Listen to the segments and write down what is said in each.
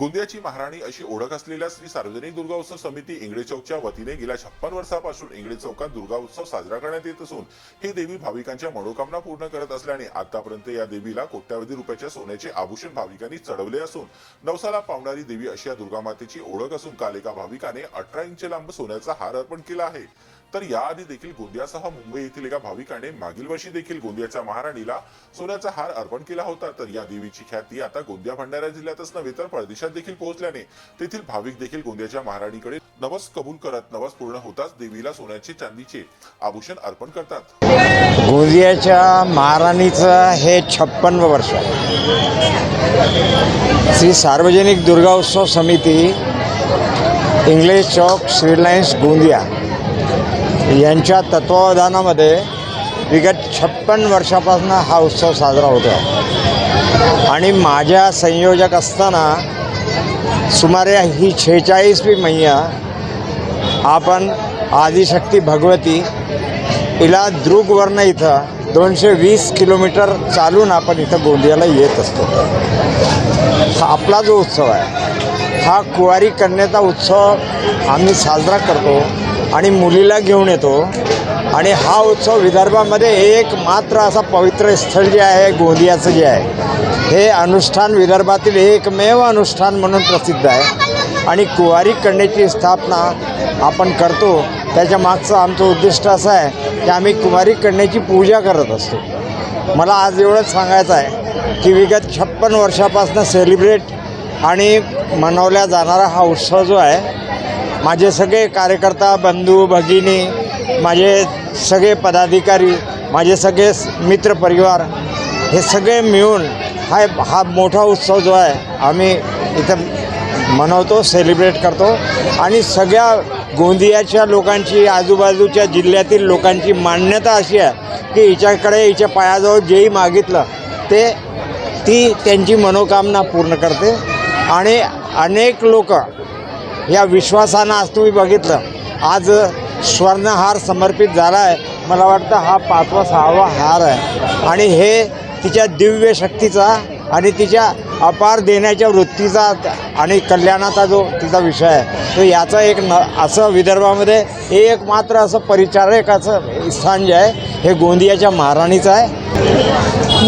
गोंदियाची महाराणी अशी ओळख असलेल्या श्री सार्वजनिक दुर्गा उत्सव समिती इंगळे चौकच्या वतीने गेल्या छप्पन वर्षापासून इंगळे चौकात दुर्गा उत्सव साजरा करण्यात येत असून ही देवी भाविकांच्या मनोकामना पूर्ण करत असल्याने आतापर्यंत या देवीला कोट्यावधी रुपयाच्या सोन्याचे आभूषण भाविकांनी चढवले असून नवसाला पावणारी देवी अशी या दुर्गा मातेची ओळख असून काल एका भाविकाने अठरा इंच लांब सोन्याचा हार अर्पण केला आहे. तर याआधी देखील गोंदियासह मुंबई येथील एका भाविकाने मागील वर्षी देखील गोंदियाच्या महाराणीला सोन्याचा हार अर्पण केला होता. तर या देवीची ख्याती आता गोंदिया भंडारा जिल्ह्यातच नव्हे तर परदेशात देखील पोहोचल्याने तेथील भाविक देखील गोंदियाच्या महाराणीकडे नवस कबूल करत नवस पूर्ण होताच देवीला सोन्याचे चांदीचे आभूषण अर्पण करतात. गोंदियाच्या महाराणीचं हे छप्पन वर्ष. श्री सार्वजनिक दुर्गा उत्सव समिती इंग्लिश चौक श्रीलायन्स गोंदिया. यांच्या तत्वावधानामध्ये विगत छप्पन वर्षापासून हा उत्सव साजरा होतो आहे आणि माझ्या संयोजक असताना सुमारे ही छेचाळीसवी मैया आपण आदिशक्ती भगवती हिला दृगवर्ण इथं दोनशे वीस किलोमीटर चालून आपण इथं गोंदियाला येत असतो. हा आपला जो उत्सव आहे हा कुवारी कन्याचा उत्सव आम्ही साजरा करतो. आणि मुलीला घेऊन येतो. आणि हा उत्सव विदर्भामध्ये एक मात्र असा पवित्र स्थळ जे आहे गोंदियाचं जे आहे हे अनुष्ठान विदर्भातील एकमेव अनुष्ठान म्हणून प्रसिद्ध आहे. आणि कुवारी कन्याची स्थापना आपण करतो. त्याच्या मागचं आमचं उद्दिष्ट असं आहे की आम्ही कुवारी कन्याची पूजा करत असतो. मला आज एवढंच सांगायचं आहे की विगत छप्पन वर्षापासून सेलिब्रेट आणि मनवल्या जाणारा हा उत्सव जो आहे माझे सगळे कार्यकर्ता बंधू भगिनी माझे सगळे पदाधिकारी माझे सगळे मित्रपरिवार हे सगळे मिळून हा हा मोठा उत्सव जो आहे आम्ही इथं मनवतो सेलिब्रेट करतो. आणि सगळ्या गोंदियाच्या लोकांची आजूबाजूच्या जिल्ह्यातील लोकांची मान्यता अशी आहे की हिच्याकडे हिच्या पायाजवळ जेही मागितलं ते ती त्यांची मनोकामना पूर्ण करते. आणि अनेक लोक या विश्वासानं आज तुम्ही बघितलं. आज स्वर्णहार समर्पित झाला आहे मला वाटतं हा पाचवा सहावा हार आहे. आणि हे तिच्या दिव्य शक्तीचा आणि तिच्या अपार देण्याच्या वृत्तीचा आणि कल्याणाचा जो तिचा विषय आहे. तो याचा एक न असं विदर्भामध्ये एक मात्र असं परिचारकाचं स्थान जे आहे हे गोंदियाच्या महाराणीचं आहे.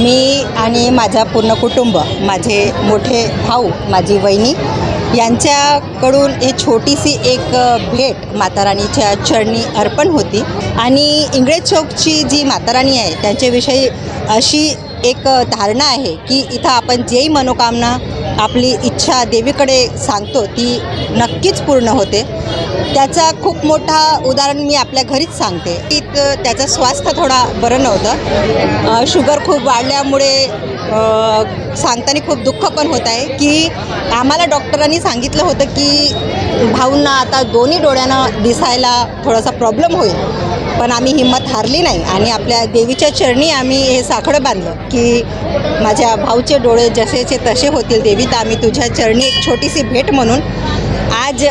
मी आणि माझा पूर्ण कुटुंब माझे मोठे भाऊ माझी वहिनी यांच्याकडून हे छोटीशी एक भेट माताराणीच्या चरणी अर्पण होती. आणि इंग्रज चौकची जी माताराणी आहे त्यांच्याविषयी अशी एक धारणा आहे की इथं आपण जेही मनोकामना आपली इच्छा देवीकडे सांगतो ती नक्कीच पूर्ण होते. त्याचा खूप मोठा उदाहरण मी आपल्या घरीच सांगते. की त्याचं स्वास्थ्य थोडा बरं नव्हतं. शुगर खूप वाढल्यामुळे सांगताना खूप दुःख पण होत आहे की आम्हाला डॉक्टरांनी सांगितलं होतं की भाऊंना आता दोन्ही डोळ्यानं दिसायला थोडासा प्रॉब्लेम होईल. पण आम्ही हिंमत हारली नाही आणि आपल्या देवीच्या चरणी आम्ही हे साखळं बांधलं की माझ्या भाऊचे डोळे जसेचे तसे होतील देवी तर आम्ही तुझ्या चरणी एक छोटीशी भेट म्हणून आज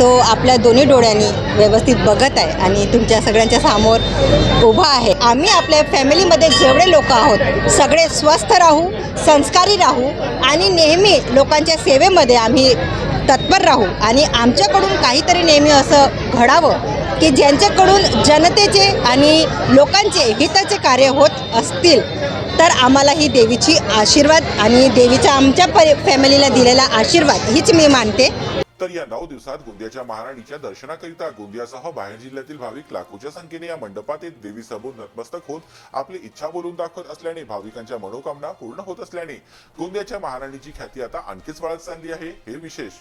तो आपल्या दोन्ही डोळ्यांनी व्यवस्थित बघत आहे आणि तुमच्या सगळ्यांच्या समोर उभा आहे. आम्ही आपल्या फॅमिलीमध्ये जेवढे लोक आहोत सगळे स्वस्थ राहू संस्कारी राहू आणि नेहमी लोकांच्या सेवेमध्ये आम्ही तत्पर राहू आणि आमच्याकडून काहीतरी नेहमी असं घडावं की ज्यांच्याकडून जनतेचे आणि लोकांचे हिताचे कार्य होत असतील तर आम्हाला ही देवीची आशीर्वाद आणि देवीचा आमच्या परि फॅमिलीला दिलेला आशीर्वाद हीच मी मानते. तर या नऊ दिवसात गोंदियाच्या महाराणीच्या दर्शनाकरिता गोंदियासह बाहेर जिल्ह्यातील भाविक लाखोच्या संख्येने या मंडपात येत देवी समोर नतमस्तक होत आपली इच्छा बोलून दाखवत असल्याने भाविकांच्या मनोकामना पूर्ण होत असल्याने गोंदियाच्या महाराणीची ख्याती आता आणखीच वाढत चालली आहे. हे विशेष